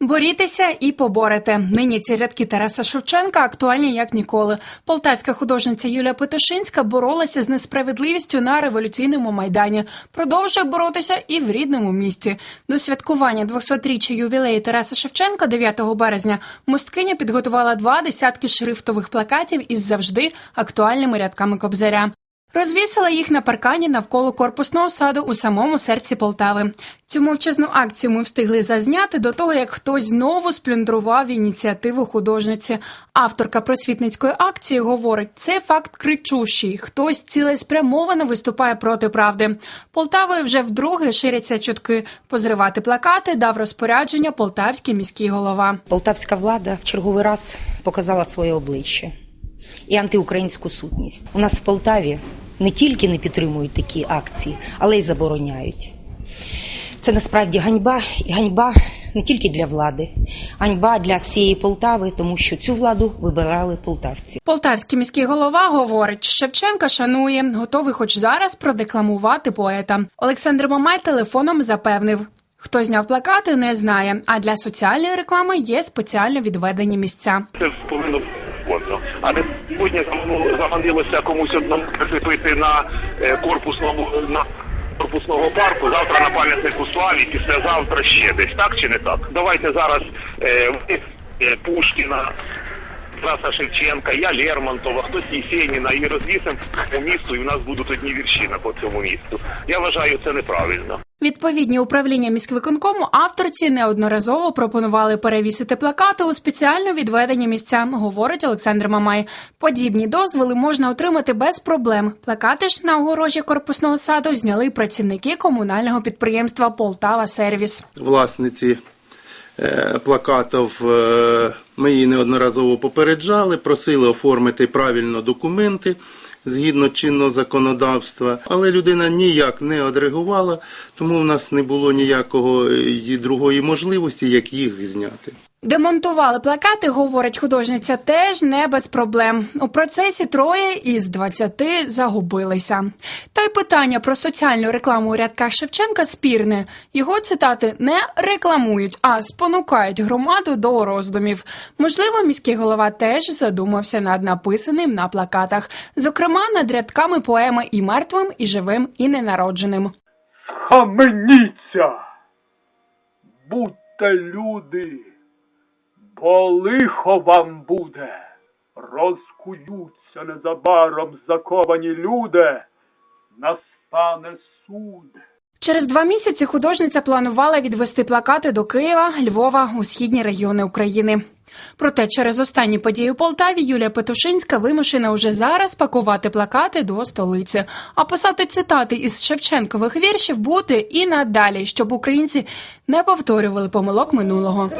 Борітеся і поборете. Нині ці рядки Тараса Шевченка актуальні як ніколи. Полтавська художниця Юлія Петушинська боролася з несправедливістю на революційному майдані. Продовжує боротися і в рідному місті. До святкування 200-річчя ювілею Тараса Шевченка 9 березня мисткиня підготувала два десятки шрифтових плакатів із завжди актуальними рядками кобзаря. Розвісила їх на паркані навколо корпусного саду у самому серці Полтави. Цю мовчазну акцію ми встигли зазняти до того, як хтось знову сплюндрував ініціативу художниці. Авторка просвітницької акції говорить, це факт кричущий. Хтось цілеспрямовано виступає проти правди. Полтавою вже вдруге ширяться чутки. Позривати плакати дав розпорядження полтавський міський голова. Полтавська влада в черговий раз показала своє обличчя і антиукраїнську сутність. У нас в Полтаві не тільки не підтримують такі акції, але й забороняють. Це насправді ганьба і ганьба не тільки для влади, ганьба для всієї Полтави, тому що цю владу вибирали полтавці. Полтавський міський голова говорить, Шевченка шанує, готовий хоч зараз продекламувати поета. Олександр Мамай телефоном запевнив. Хто зняв плакати, не знає. А для соціальної реклами є спеціально відведені місця. Це повинно фондо. А не сьогодні заманилося комусь одному прицепити на е, корпусному на корпусного парку, завтра на пам'ятнику славі, післязавтра ще десь. Так чи не так? Давайте зараз е, е, Пушкіна. Тараса Шевченка, я Лермонтова, хтось Єсеніна і розвісимо по місту, і в нас будуть одні вірші на по цьому місту. Я вважаю це неправильно. Відповідні управління міськвиконкому авторці неодноразово пропонували перевісити плакати у спеціально відведені місця, говорить Олександр Мамай. Подібні дозволи можна отримати без проблем. Плакати ж на огорожі корпусного саду зняли працівники комунального підприємства Полтава Сервіс. власниці плакатів. е, Ми її неодноразово попереджали, просили оформити правильно документи згідно чинного законодавства, але людина ніяк не одреагувала, тому в нас не було ніякого е, другої можливості, як їх зняти. Демонтували плакати, говорить художниця, теж не без проблем. У процесі троє із 20 загубилися. Та й питання про соціальну рекламу у рядках Шевченка спірне. Його цитати не рекламують, а спонукають громаду до роздумів. Можливо, міський голова теж задумався над написаним на плакатах, зокрема над рядками поеми і мертвим, і живим, і ненародженим. Схаменіться, будьте люди, бо лихо вам буде, розкуються незабаром заковані люди, настане суд. Через два місяці художниця планувала відвести плакати до Києва, Львова у східні регіони України. Проте через останні події у Полтаві Юлія Петушинська вимушена уже зараз пакувати плакати до столиці, а писати цитати із Шевченкових віршів бути і надалі, щоб українці не повторювали помилок минулого.